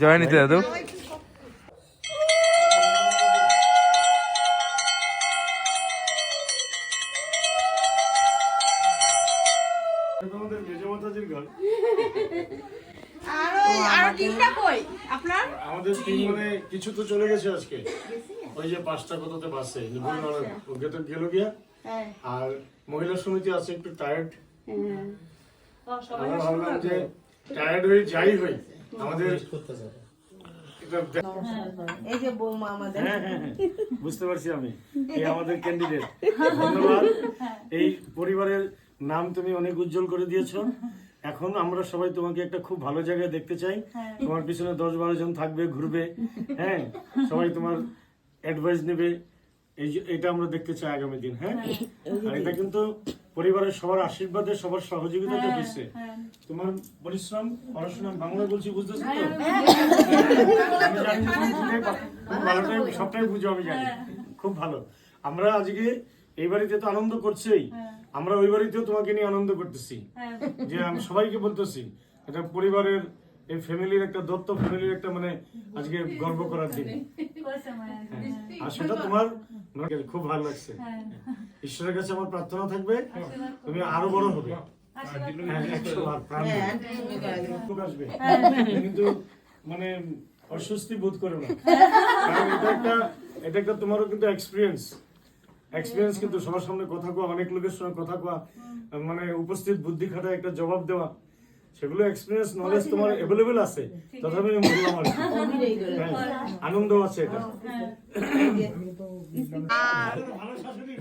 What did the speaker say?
জয় নিতে দাদু আমাদের তিন মানে কিছু তো চলে গেছে আজকে। ওই যে পাঁচটা কততে বাসে। গেল গেল গিয়া। হ্যাঁ। আর মহিলা সমিতি আছে একটু টায়ার্ড আমরা ভাবলাম যে টায়ার্ড হয়ে যাই হই। আমাদের এই যে বৌমা আমাদের। হ্যাঁ হ্যাঁ হ্যাঁ, বুঝতে পারছি আমি। এই আমাদের ক্যান্ডিডেট ধন্যবাদ। এই পরিবারের নাম তুমি অনেক উজ্জ্বল করে দিয়েছ। এখন আমরা সবাই তোমাকে একটা খুব ভালো জায়গায় দেখতে চাই। তোমার পিছনে দশ বারো জন থাকবে ঘুরবে। হ্যাঁ সবাই তোমার অ্যাডভাইস নেবে। এই এটা আমরা দেখতে চাই আগামী দিন হ্যাঁ? আর এটা কিন্তু পরিবারের সবার আশীর্বাদে সবার সহযোগিতাতে হচ্ছে তোমার পরিশ্রম পড়াশোনা বাংলা বলছি বুঝতেছো তো? সবটাই বুঝো আমি জানি। খুব ভালো। আমরা আজকে এই বাড়িতে তো আনন্দ করছেই। আমরা ওই বাড়িতেও তোমাকে নিয়ে আনন্দ করতেছি। যে আমি সবাইকে বলতেছি এটা পরিবারের এই ফ্যামিলির একটা দত্ত ফ্যামিলির একটা মানে আজকে গর্ব করার দিন। হ্যাঁ। আর সেটা তোমার খুব ভালো লাগছে। ঈশ্বরের কাছে আমার প্রার্থনা থাকবে তুমি আরও বড় হবে। হ্যাঁ, আসবে। কিন্তু মানে অস্বস্তি বোধ করো না। কারণ এটা একটা এটা একটা তোমারও কিন্তু এক্সপিরিয়েন্স এক্সপিরিয়েন্স কিন্তু সবার সামনে কথা কোয়া অনেক লোকের সঙ্গে কথা কোয়া মানে উপস্থিত বুদ্ধি খাটা একটা জবাব দেওয়া। সেগুলো এক্সপিরিয়েন্স নলেজ তোমার অ্যাভেলেবেল আছে। তথাপি আমি বললাম আর হ্যাঁ, আনন্দ আছে এটা। ভালো শাশুড়ি